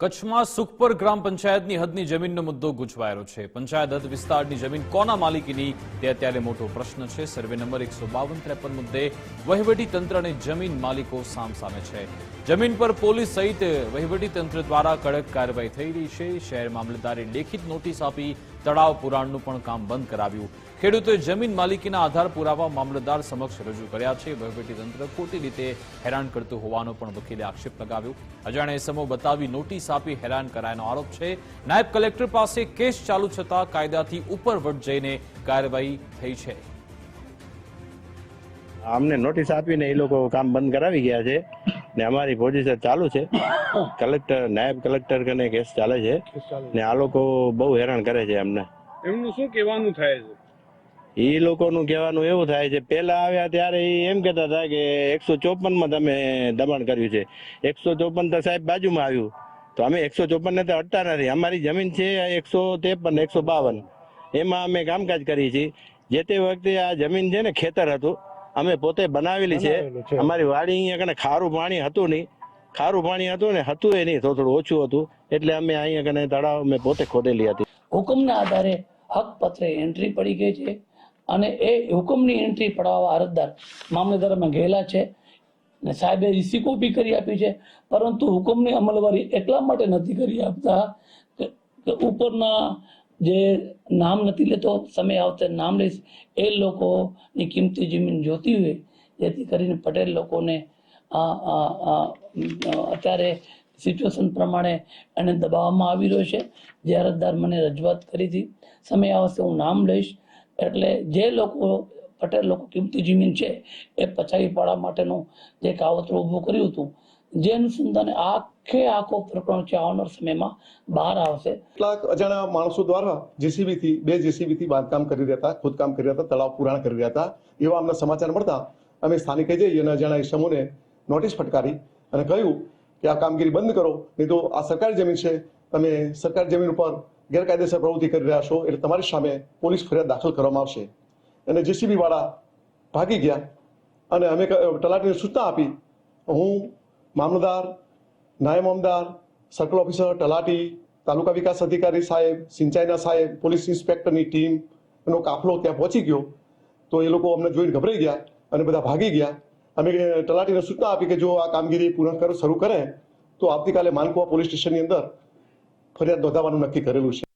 કચ્છમાં સુખપર ગ્રામ પંચાયતની હદની જમીનનો મુદ્દો ગુંચવાયેલો છે. પંચાયત હદ વિસ્તારની જમીન કોના માલિકીની? તે અત્યારે મોટો પ્રશ્ન છે. સર્વે નંબર એકસો બાવન ત્રેપન મુદ્દે વહીવટી તંત્ર અને જમીન માલિકો સામસામે છે. જમીન પર પોલીસ સહિત તંત્ર દ્વારા કડક કાર્યવાહી થઈ રહી છે. શહેર મામલતદારે લેખિત નોટિસ આપી તળાવ પુરાણનું પણ કામ બંધ કરાવ્યું. ખેડૂતોએ જમીન માલિકીના આધાર પુરાવા મામલતદાર સમક્ષ રજૂ કર્યા છે. તંત્ર ખોટી રીતે હેરાન કરતું હોવાનો પણ વકીલે આક્ષેપ લગાવ્યો. અજાણે સમૂહ બતાવી નોટિસ આપી હેરાન કરાયાનો આરોપ છે. નાયબ કલેક્ટર પાસે કેસ ચાલુ છતાં કાયદાથી ઉપર વટ જઈને કાર્યવાહી થઈ છે. અમને નોટિસ આપીને એ લોકો કામ બંધ કરાવી ગયા છે ને અમારી પોઝિશન ચાલુ છે. કલેક્ટર નાયબ કલેક્ટર કને કેસ ચાલે છે ને આ લોકો બહુ હેરાન કરે છે અમને એમનું શું કહેવાનું થાય છે? એ લોકોનું કહેવાનું એવું થાય છે પહેલા આવ્યા ત્યારે એ એમ કહેતા હતા કે એકસો ચોપનમાં તમે દબાણ કર્યું છે. એકસો ચોપન તો સાહેબ બાજુમાં આવ્યું. તો અમે એકસો ચોપન ને તો હટતા નથી. અમારી જમીન છે એકસો ત્રેપન એકસો બાવન. એમાં અમે કામકાજ કરીએ છીએ. જે તે વખતે આ જમીન છે ને ખેતર હતું અમે પોતે બનાવેલી છે. અમારી વાડી અહીંયા કને ખારું પાણી હતું નહીં. ખારું પાણી હતું ને હતું એ નહીં થોડું થોડું ઓછું હતું. એટલે અમે અહીંયા કને તળાવ અમે પોતે ખોદેલી હતી. હુકમના આધારે હકપત્રે એન્ટ્રી પડી ગઈ છે અને એ હુકમની એન્ટ્રી પડાવવા અરજદાર મામલેદારમાં ગયેલા છે ને સાહેબે રિસી કોપી કરી આપી છે. પરંતુ હુકમની અમલવારી એટલા માટે નથી કરી આપતા કે ઉપરના જે નામ નથી લેતો, સમય આવતે નામ લઈશ. એ લોકોની કિંમતી જમીન જોતી હોય, જેથી કરીને પટેલ લોકોને આ અત્યારે સિચ્યુએશન પ્રમાણે એને દબાવવામાં આવી રહ્યો છે. જે અરજદાર મને રજૂઆત કરી હતી, સમય આવશે હું નામ લઈશ. એટલે જે લોકો, પટેલ લોકો કિંમતી જમીન છે, એ પચાવી પાડવા માટેનું જે કાવતરું ઊભું કર્યું હતું જે અનુસંધાને આખે આખો પ્રકરણ છે, આવનાર સમયમાં બહાર આવશે. કેટલાક અજાણ્યા માણસો દ્વારા જેસીબીથી, બે જેસીબીથી બાંધકામ કરી રહ્યા હતા, ખોદકામ કરી રહ્યા હતા, તળાવ પુરાણ કરી રહ્યા હતા. એવા અમને સમાચાર મળતા અમે સ્થાનિકે જઈ અને અજાણ્યા સમૂહને નોટિસ ફટકારી અને કહ્યું કે આ કામગીરી બંધ કરો, નહીં તો આ સરકારી જમીન છે, તમે સરકારી જમીન ઉપર ગેરકાયદેસર પ્રવૃત્તિ કરી રહ્યા છો, એટલે તમારી સામે પોલીસ ફરિયાદ દાખલ કરવામાં આવશે. અને જેસીબી વાળા ભાગી ગયા અને અમે તલાટીને સૂચના આપી, હું મામલતદાર, નાયબ અમદાર સર્કલ ઓફિસર, તલાટી, તાલુકા વિકાસ અધિકારી સાહેબ, સિંચાઈના સાહેબ, પોલીસ ઇન્સ્પેક્ટરની ટીમ, એનો કાફલો ત્યાં પહોંચી ગયો. તો એ લોકો અમને જોઈને ગભરાઈ ગયા અને બધા ભાગી ગયા. અમે તલાટીને સૂચના આપી કે જો આ કામગીરી કરો, શરૂ કરે, તો આવતીકાલે માનકુવા પોલીસ સ્ટેશનની અંદર ફરિયાદ નોંધાવવાનું નક્કી કરેલું છે.